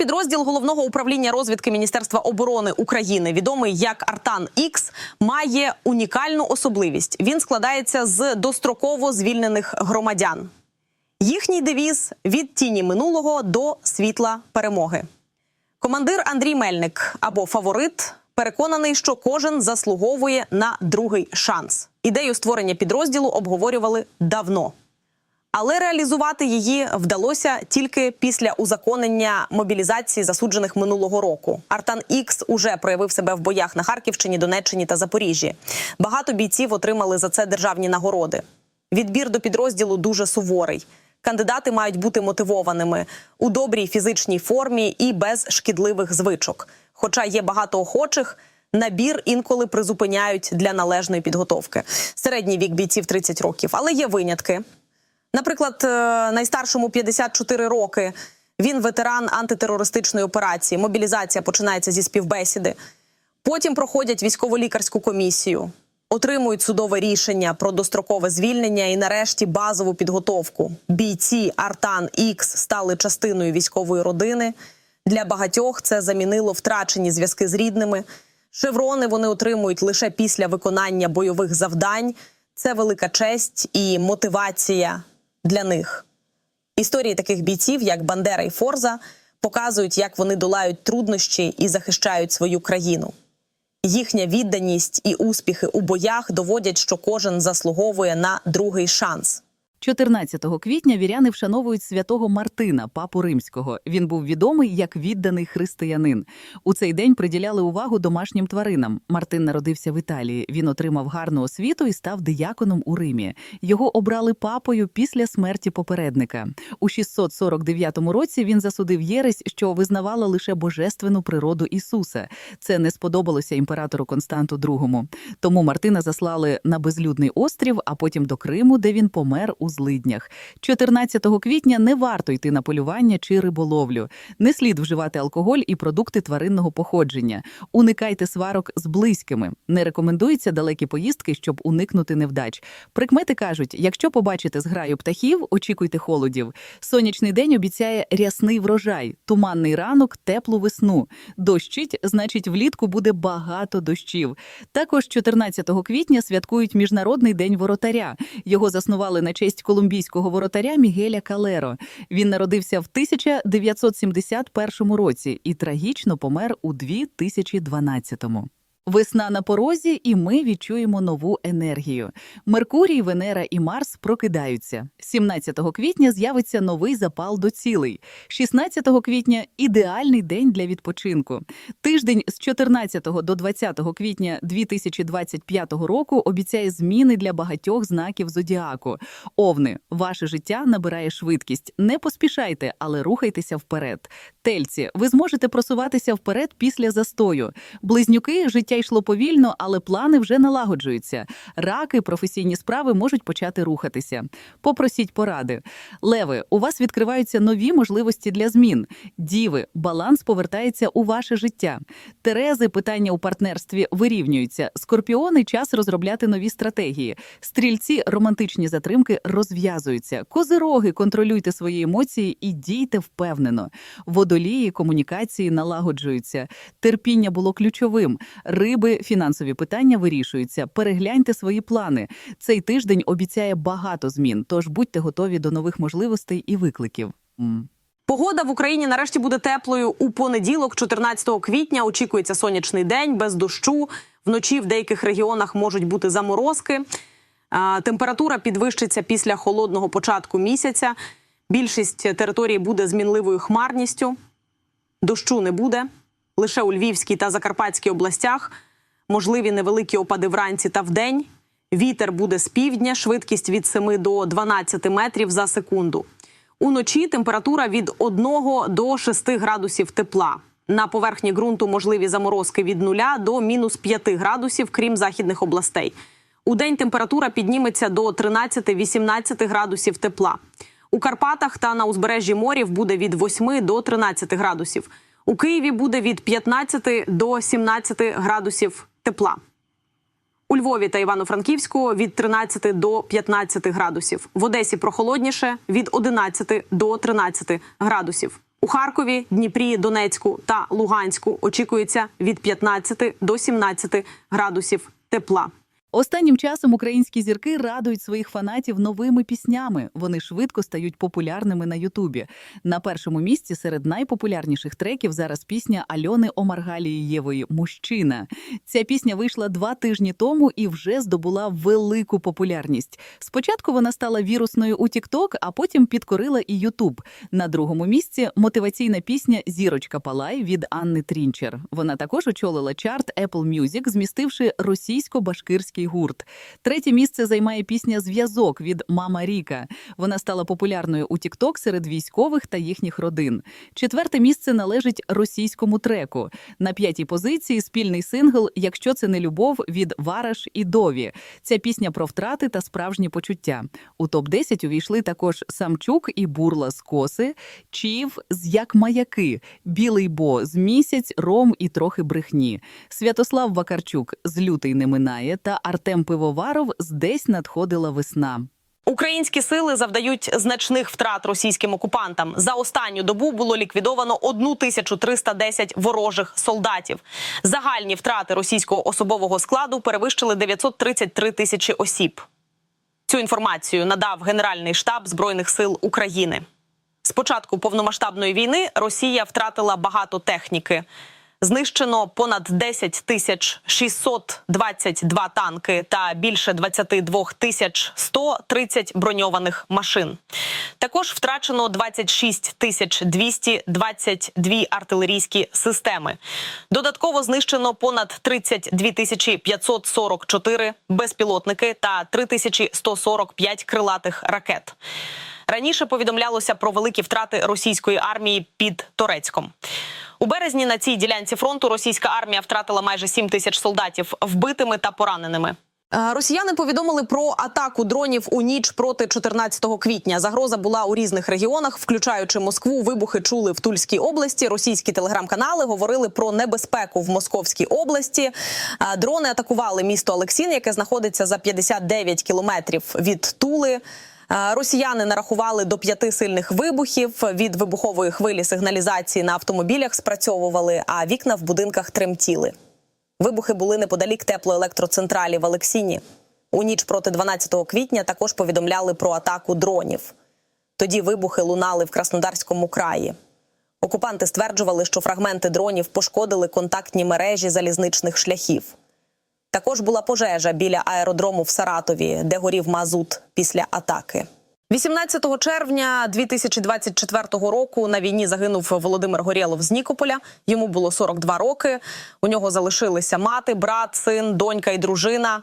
Спецпідрозділ головного управління розвідки Міністерства оборони України, відомий як Артан Ікс, має унікальну особливість. Він складається з достроково звільнених громадян. Їхній девіз від тіні минулого до світла перемоги. Командир Андрій Мельник або фаворит переконаний, що кожен заслуговує на другий шанс. Ідею створення підрозділу обговорювали давно. Але реалізувати її вдалося тільки після узаконення мобілізації засуджених минулого року. Артан Ікс уже проявив себе в боях на Харківщині, Донеччині та Запоріжжі. Багато бійців отримали за це державні нагороди. Відбір до підрозділу дуже суворий. Кандидати мають бути мотивованими у добрій фізичній формі і без шкідливих звичок. Хоча є багато охочих, набір інколи призупиняють для належної підготовки. Середній вік бійців 30 років, але є винятки. Наприклад, е, найстаршому 54 роки. Він ветеран антитерористичної операції. Мобілізація починається зі співбесіди. Потім проходять військово-лікарську комісію, отримують судове рішення про дострокове звільнення і, нарешті, базову підготовку. Бійці Артан Ікс стали частиною військової родини. Для багатьох це замінило втрачені зв'язки з рідними. Шеврони вони отримують лише після виконання бойових завдань. Це велика честь і мотивація для них. Історії таких бійців, як Бандера і Форза, показують, як вони долають труднощі і захищають свою країну. Їхня відданість і успіхи у боях доводять, що кожен заслуговує на другий шанс. 14 квітня віряни вшановують святого Мартина, папу римського. Він був відомий як відданий християнин. У цей день приділяли увагу домашнім тваринам. Мартин народився в Італії. Він отримав гарну освіту і став дияконом у Римі. Його обрали папою після смерті попередника. У 649 році він засудив єресь, що визнавала лише божественну природу Ісуса. Це не сподобалося імператору Константу II. Тому Мартина заслали на безлюдний острів, а потім до Криму, де він помер у злиднях. 14 квітня не варто йти на полювання чи риболовлю. Не слід вживати алкоголь і продукти тваринного походження. Уникайте сварок з близькими. Не рекомендуються далекі поїздки, щоб уникнути невдач. Прикмети кажуть: якщо побачите зграю птахів, очікуйте холодів. Сонячний день обіцяє рясний врожай, туманний ранок, теплу весну. Дощить, значить, влітку буде багато дощів. Також 14 квітня святкують Міжнародний день воротаря. Його заснували на честь колумбійського воротаря Мігеля Калеро. Він народився в 1971 році і трагічно помер у 2012-му. Весна на порозі, і ми відчуємо нову енергію. Меркурій, Венера і Марс прокидаються. 17 квітня з'явиться новий запал до цілей. 16 квітня ідеальний день для відпочинку. Тиждень з 14 до 20 квітня 2025 року обіцяє зміни для багатьох знаків зодіаку. Овни, ваше життя набирає швидкість. Не поспішайте, але рухайтеся вперед. Тельці, ви зможете просуватися вперед після застою. Близнюки, життя йшло повільно, але плани вже налагоджуються. Раки, професійні справи можуть почати рухатися. Попросіть поради. Леви, у вас відкриваються нові можливості для змін. Діви, баланс повертається у ваше життя. Терези, питання у партнерстві вирівнюються. Скорпіони час розробляти нові стратегії. Стрільці, романтичні затримки розв'язуються. Козироги, контролюйте свої емоції і дійте впевнено. Водолії, комунікації налагоджуються. Терпіння було ключовим. Риби, фінансові питання вирішуються. Перегляньте свої плани. Цей тиждень обіцяє багато змін, тож будьте готові до нових можливостей і викликів. Погода в Україні нарешті буде теплою у понеділок, 14 квітня. Очікується сонячний день без дощу. Вночі в деяких регіонах можуть бути заморозки. Температура підвищиться після холодного початку місяця. Більшість території буде з мінливою хмарністю. Дощу не буде. Лише у Львівській та Закарпатській областях можливі невеликі опади вранці та вдень. Вітер буде з півдня, швидкість від 7 до 12 метрів за секунду. Уночі температура від 1 до 6 градусів тепла. На поверхні ґрунту можливі заморозки від 0 до мінус 5 градусів, крім західних областей. У день температура підніметься до 13-18 градусів тепла. У Карпатах та на узбережжі морів буде від 8 до 13 градусів. У Києві буде від 15 до 17 градусів тепла. У Львові та Івано-Франківську від 13 до 15 градусів. В Одесі прохолодніше від 11 до 13 градусів. У Харкові, Дніпрі, Донецьку та Луганську очікується від 15 до 17 градусів тепла. Останнім часом українські зірки радують своїх фанатів новими піснями. Вони швидко стають популярними на Ютубі. На першому місці серед найпопулярніших треків зараз пісня Альони Омаргалієвої Мужчина. Ця пісня вийшла два тижні тому і вже здобула велику популярність. Спочатку вона стала вірусною у TikTok, а потім підкорила і Ютуб. На другому місці мотиваційна пісня Зірочка Палай від Анни Трінчер. Вона також очолила чарт Apple Music, змістивши російсько-башкирський гурт. Третє місце займає пісня Зв'язок від Мама Ріка. Вона стала популярною у TikTok серед військових та їхніх родин. Четверте місце належить російському треку. На п'ятій позиції спільний сингл Якщо це не любов від Вараш і Дові. Ця пісня про втрати та справжні почуття. У топ 10 увійшли також Самчук і Бурла з коси, Чів з як маяки, Білий Бо з місяць, Ром і трохи брехні. Святослав Вакарчук з лютий не минає та Артем Пивоваров з десь надходила весна. Українські сили завдають значних втрат російським окупантам. За останню добу було ліквідовано 1310 ворожих солдатів. Загальні втрати російського особового складу перевищили 933 тисячі осіб. Цю інформацію надав Генеральний штаб Збройних сил України. З початку повномасштабної війни Росія втратила багато техніки. Знищено понад 10 тисяч 622 танки та більше 22 тисяч 130 броньованих машин. Також втрачено 26 тисяч 222 артилерійські системи. Додатково знищено понад 32 тисячі 544 безпілотники та 3 тисячі 145 крилатих ракет. Раніше повідомлялося про великі втрати російської армії під Торецьком. У березні на цій ділянці фронту російська армія втратила майже 7 тисяч солдатів вбитими та пораненими. Е, Росіяни повідомили про атаку дронів у ніч проти 14 квітня. Загроза була у різних регіонах, включаючи Москву. Вибухи чули в Тульській області. Російські телеграм-канали говорили про небезпеку в Московській області. Е, Дрони атакували місто Олексін, яке знаходиться за 59 кілометрів від Тули. Е, Росіяни нарахували до п'яти сильних вибухів. Від вибухової хвилі сигналізації на автомобілях спрацьовували, а вікна в будинках тремтіли. Вибухи були неподалік теплоелектроцентралі в Олексіні. У ніч проти 12 квітня також повідомляли про атаку дронів. Тоді вибухи лунали в Краснодарському краї. Окупанти стверджували, що фрагменти дронів пошкодили контактні мережі залізничних шляхів. Також була пожежа біля аеродрому в Саратові, де горів мазут після атаки. 18 червня 2024 року на війні загинув Володимир Горєлов з Нікополя. Йому було 42 роки. У нього залишилися мати, брат, син, донька і дружина.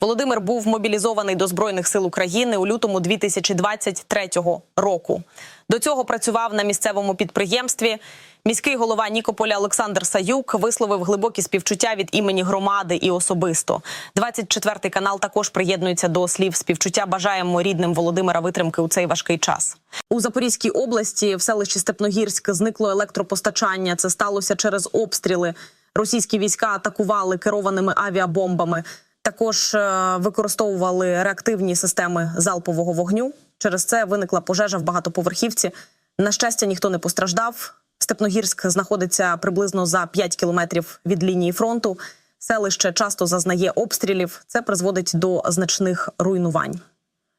Володимир був мобілізований до збройних сил України у лютому 2023 року. До цього працював на місцевому підприємстві. Міський голова Нікополя Олександр Саюк висловив глибокі співчуття від імені громади і особисто. 24 канал також приєднується до слів співчуття. Бажаємо рідним Володимира витримки у цей важкий час. У Запорізькій області в селищі Степногірськ зникло електропостачання. Це сталося через обстріли. Російські війська атакували керованими авіабомбами. Також е, використовували реактивні системи залпового вогню. Через це виникла пожежа в багатоповерхівці. На щастя, ніхто не постраждав. Степногірськ знаходиться приблизно за 5 кілометрів від лінії фронту. Селище часто зазнає обстрілів. Це призводить до значних руйнувань.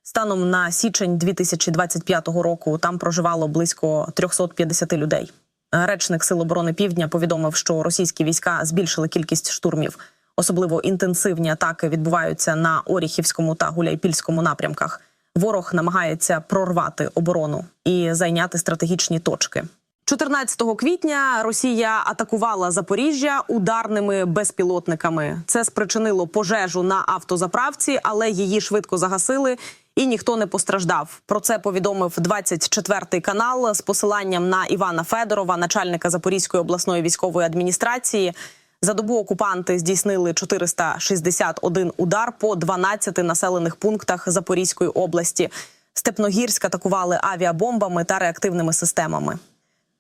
Станом на січень 2025 року там проживало близько 350 людей. Речник Сил оборони Півдня повідомив, що російські війська збільшили кількість штурмів. Особливо інтенсивні атаки відбуваються на Оріхівському та Гуляйпільському напрямках. Ворог намагається прорвати оборону і зайняти стратегічні точки. 14 квітня Росія атакувала Запоріжжя ударними безпілотниками. Це спричинило пожежу на автозаправці, але її швидко загасили. І ніхто не постраждав. Про це повідомив 24 канал з посиланням на Івана Федорова, начальника Запорізької обласної військової адміністрації. За добу окупанти здійснили 461 удар по 12 населених пунктах Запорізької області. Степногірськ атакували авіабомбами та реактивними системами.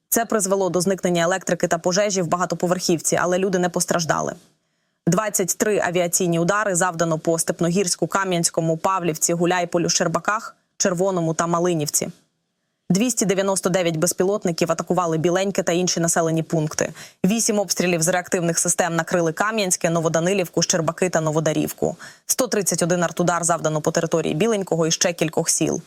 Це призвело до зникнення електрики та пожежі в багатоповерхівці, але люди не постраждали. 23 авіаційні удари завдано по Степногірську, Кам'янському, Павлівці, Гуляйполю, Щербаках, Червоному та Малинівці. 299 безпілотників атакували Біленьке та інші населені пункти. Вісім обстрілів з реактивних систем накрили Кам'янське, Новоданилівку, Щербаки та Новодарівку. 131 артудар завдано по території Біленького і ще кількох сіл.